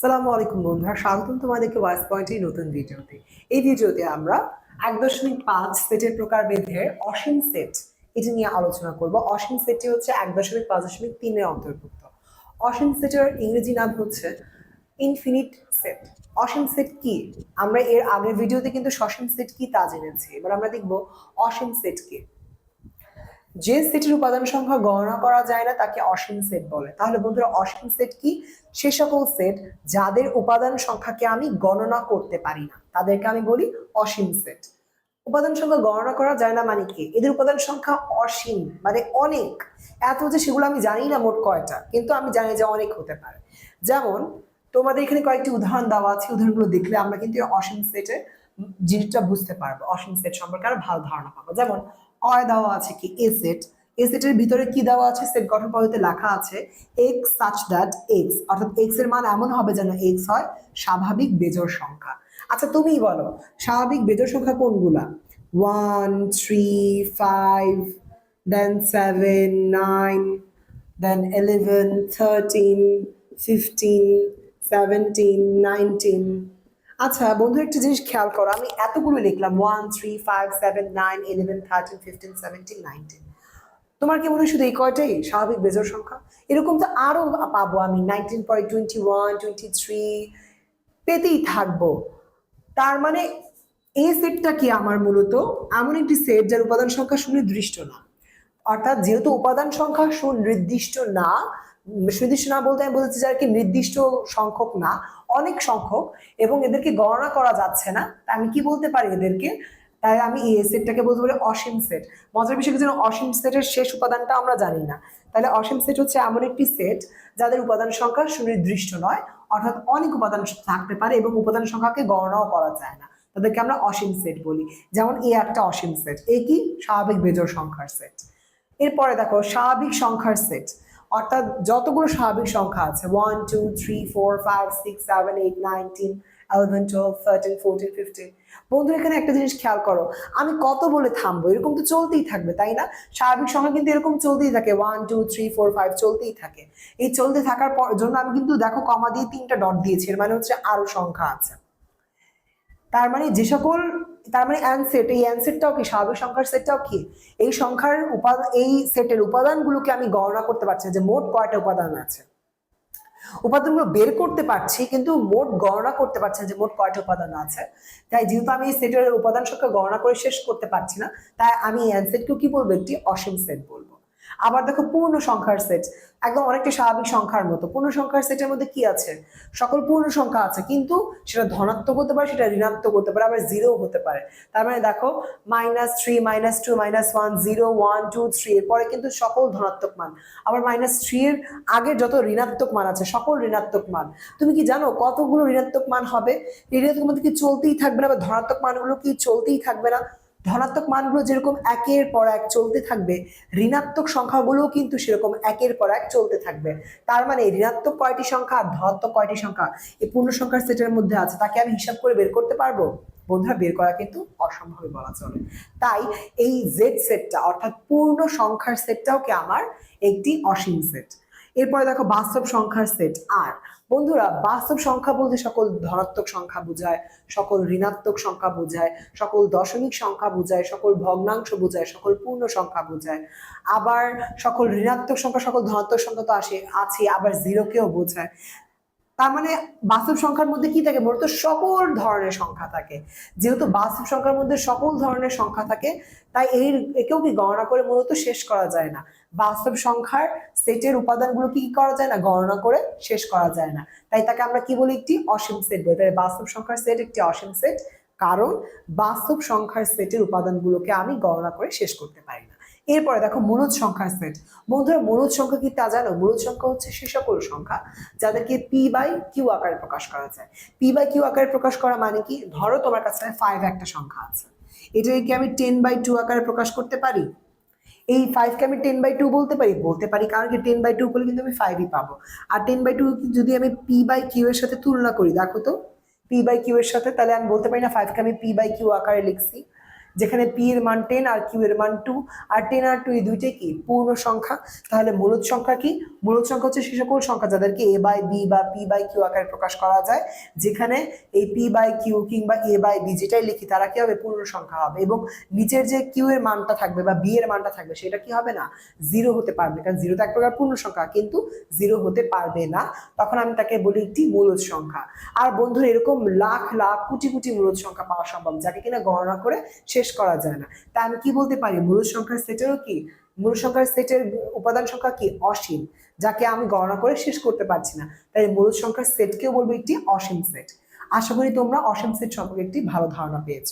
সালামু আলাইকুম বন্ধুরা, স্বাগতম তোমাদেরকে ওয়াইস পয়েন্টের নতুন ভিডিওতে। এই ভিডিওতে আমরা এক দশমিক পাঁচ সেটের প্রকার বেঁধে অসীম সেট এটি নিয়ে আলোচনা করব। অসীম সেটটি হচ্ছে এক দশমিক পাঁচ দশমিক তিনের অন্তর্ভুক্ত। অসীম সেটের ইংরেজি নাম হচ্ছে ইনফিনিট সেট অসীম সেট কি? আমরা এর আগের ভিডিওতে কিন্তু সসীম সেট কি তা জেনেছি। এবার আমরা দেখব অসীম সেট কি। যে সেটের উপাদান সংখ্যা গণনা করা যায় না, তাকে অসীম সেট বলে। তাহলে বন্ধুরা, অসীম সেট কি? সে সকল সেট যাদের উপাদান সংখ্যাকে আমি গণনা করতে পারি না, তাদেরকে আমি বলি অসীম সেট উপাদান সংখ্যা গণনা করা যায় না মানে কি? এদের উপাদান সংখ্যা অসীম মানে অনেক। এত যে সেগুলো আমি জানি না মোট কয়টা, কিন্তু আমি জানি যে অনেক হতে পারে। যেমন, তোমাদের এখানে কয়েকটি উদাহরণ দেওয়া আছে, উদাহরণগুলো দেখলে আমরা কিন্তু অসীম সেটের জিনিসটা বুঝতে পারব, অসীম সেট সম্পর্কে আরও ভালো ধারণা পাবো। যেমন কয় দেওয়া আছে কি? এ সেট এ সেটের ভিতরে কি দেওয়া আছে? সেট গঠন পদ্ধতিতে লেখা আছে এক্স সাচ দ্যাট এক্স অর্থাৎ এক্সের মান এমন হবে যেন এক্স হয়, স্বাভাবিক বেজোড় সংখ্যা। আচ্ছা তুমিই বলো, স্বাভাবিক বেজোড় সংখ্যা কোনগুলা? One three five then seven nine then eleven thirteen fifteen seventeen nineteen আচ্ছা বন্ধু, একটা জিনিস খেয়াল করো। আমি এতগুলো লিখলাম। One three five seven nine eleven thirteen fifteen seventeen nineteen তোমার কি মনে হয় শুধু এই কয়টাই? স্বাভাবিক বেজোর সংখ্যা? এরকম তো আরও পাবো আমি। Nineteen point twenty one twenty three পেতেই থাকব। তার মানে এই সেটটা কি আমার মূলত? এমন একটি সেট যার উপাদান সংখ্যা সুনির্দিষ্ট না। অর্থাৎ যেহেতু উপাদান সংখ্যা সুনির্দিষ্ট না সুনির্দিষ্ট না বলতে আমি বলতে চাই আর কি নির্দিষ্ট সংখ্যক না, অনেক সংখ্যক, এবং এদেরকে গণনা করা যাচ্ছে না। তা আমি কি বলতে পারি এদেরকে? তাই আমি এই সেটটাকে বলতে পারি অসীম সেট। মজার বিষয় যেন অসীম সেটের শেষ উপাদানটা আমরা জানি না। তাহলে অসীম সেট হচ্ছে এমন একটি সেট যাদের উপাদান সংখ্যা সুনির্দিষ্ট নয়, অর্থাৎ অনেক উপাদান থাকতে পারে এবং উপাদান সংখ্যাকে গণনাও করা যায় না। তাদেরকে আমরা অসীম সেট বলি। যেমন এ একটা অসীম সেট, এ কি? স্বাভাবিক বেজোড় সংখ্যার সেট। এরপরে দেখো, স্বাভাবিক সংখ্যার সেট। অর্থাৎ যতগুলো স্বাভাবিক সংখ্যা আছে one two three four five six seven eight nine ten eleven twelve thirteen fourteen fifteen বন্ধু এখানে একটা জিনিস খেয়াল করো, আমি কত বলে থামবো? এরকম তো চলতেই থাকবে, তাই না? স্বাভাবিক সংখ্যা কিন্তু এরকম চলতেই থাকে one two three four five চলতেই থাকে। এই চলতে থাকার জন্য আমি কিন্তু দেখো, কমা দিয়ে তিনটা ডট দিয়েছি, এর মানে হচ্ছে আরও সংখ্যা আছে। তার মানে যে সকল, তার মানে অ্যানসেট এই অ্যানসেটটাও কি, স্বাভাবিক সংখ্যার সেটটাও কি? এই সংখ্যার উপাদান এই সেটের উপাদানগুলোকে আমি গণনা করতে পারছি যে মোট কয়টা উপাদান আছে। উপাদানগুলো বের করতে পারছি, কিন্তু মোট গণনা করতে পারছি যে মোট কয়টা উপাদান আছে। তাই যেহেতু আমি এই সেটের উপাদান সংখ্যা গণনা করে শেষ করতে পারছি না, তাই আমি এই অ্যানসেটকেও কি বলব? একটি অসীম সেট বলব। আবার দেখো পূর্ণ সংখ্যার সেট একদম অনেকটা স্বাভাবিক সংখ্যার মতো। পূর্ণ সংখ্যার সেটের মধ্যে কি আছে? সকল পূর্ণ সংখ্যা আছে, কিন্তু সেটা ধনাত্মক হতে পারে, সেটা ঋণাত্মক হতে পারে, আবার জিরো হতে পারে। তার মানে দেখো minus three minus two minus one zero one two three এরপরে কিন্তু সকল ধনাত্মক মান। আবার মাইনাস থ্রি এর আগে যত ঋণাত্মক মান আছে, সকল ঋণাত্মক মান। তুমি কি জানো কতগুলো ঋণাত্মক মান হবে? ঋণাত্মক মান কি চলতেই থাকবে না, বা ধনাত্মক মানগুলো কি চলতেই থাকবে না? ধনাত্মক মানগুলো যেরকম একের পর এক চলতে থাকবে, ঋণাত্মক সংখ্যাগুলোও কিন্তু সেরকম একের পর এক চলতে থাকবে। তার মানে ঋণাত্মক কয়টি সংখ্যা আর ধনাত্মক কয়টি সংখ্যা এই পূর্ণ সংখ্যার সেটের মধ্যে আছে, তাকে আমি হিসাব করে বের করতে পারব? বন্ধুরা, বের করা কিন্তু অসম্ভব বলা চলে। তাই এই জেড সেটটা অর্থাৎ পূর্ণ সংখ্যার সেটটাও কি আমার একটি অসীম সেট এরপরে দেখো বাস্তব সংখ্যার সেট আর বন্ধুরা, বাস্তব সংখ্যা বলতে সকল ধনাত্মক সংখ্যা বোঝায়, সকল ঋণাত্মক সংখ্যা বোঝায়, সকল দশমিক সংখ্যা বোঝায়, সকল ভগ্নাংশ বোঝায়, সকল পূর্ণ সংখ্যা বোঝায়। আবার সকল ঋণাত্মক সংখ্যা, সকল ধনাত্মক সংখ্যা তো আসে, আছে, আবার জিরোকেও বোঝায়। তার মানে বাস্তব সংখ্যার মধ্যে কি থাকে? মূলত সকল ধরনের সংখ্যা থাকে। যেহেতু বাস্তব সংখ্যার মধ্যে সকল ধরনের সংখ্যা থাকে, তাই এই একেও কি গণনা করে মূলত শেষ করা যায় না। বাস্তব সংখ্যার সেটের উপাদানগুলো কি করা যায় না? গণনা করে শেষ করা যায় না। তাই তাকে আমরা কি বলি? একটি অসীম সেট বলি। তাই বাস্তব সংখ্যার সেট একটি অসীম সেট। কারণ বাস্তব সংখ্যার সেটের উপাদানগুলোকে আমি গণনা করে শেষ করতে পারি। এরপরে দেখো মূলত সংখ্যার সেট বন্ধুরা মূলত সংখ্যা কি তা জানো? মূলত সংখ্যা হচ্ছে সে সকল সংখ্যা যাদেরকে পি বাই কিউ আকারে প্রকাশ করা যায়। পি বাই কিউ আকারে প্রকাশ করা মানে কি? ধরো তোমার কাছে ফাইভ একটা সংখ্যা আছে। এটাকে কি আমি টেন বাই টু আকারে প্রকাশ করতে পারি? এই ফাইভকে আমি টেন বাই টু বলতে পারি? বলতে পারি, কারণ কি টেন বাই টু করলে কিন্তু আমি ফাইভই পাবো। আর টেন বাই টু যদি আমি পি বাই কিউ এর সাথে তুলনা করি, দেখো তো পি বাই কিউ এর সাথে, তাহলে আমি বলতে পারি না ফাইভকে আমি পি বাই কিউ আকারে লিখছি। যেখানে পি এর মান টেন আর কিউ এর মান টু আর টেন আর টু এই দুইটাই কি? পূর্ণ সংখ্যা। তাহলে মূলত সংখ্যা কি? মূলত সংখ্যা হচ্ছে সে সকল সংখ্যা যাদেরকে এ বাই বি বা পি বাই কিউ আকারে প্রকাশ করা যায়, যেখানে এই পি বাই কিউ কিংবা এ বাই বি যেটাই লিখি, তারা কি হবে? পূর্ণ সংখ্যা হবে। এবং নিচের যে কিউ এর মানটা থাকবে বা বি এর মানটা থাকবে, সেটা কি হবে না? জিরো হতে পারবে। কারণ জিরো তো এক প্রকার পূর্ণ সংখ্যা, কিন্তু জিরো হতে পারবে না। তখন আমি তাকে বলি একটি মূলত সংখ্যা। আর বন্ধুরা, এরকম লাখ লাখ, কোটি কোটি মূলত সংখ্যা পাওয়া সম্ভব, যাকে কিনা গণনা করে শেষ করা যায় না। তা আমি কি বলতে পারি? মূল সংখ্যার সেটেরও কি? মূল সংখ্যার সেটের উপাদান সংখ্যা কি? অসীম, যাকে আমি গণনা করে শেষ করতে পারছি না। তাই মূল সংখ্যার সেটকেও বলব একটি অসীম সেট আশা করি তোমরা অসীম সেট সম্পর্কে একটি ভালো ধারণা পেয়েছ।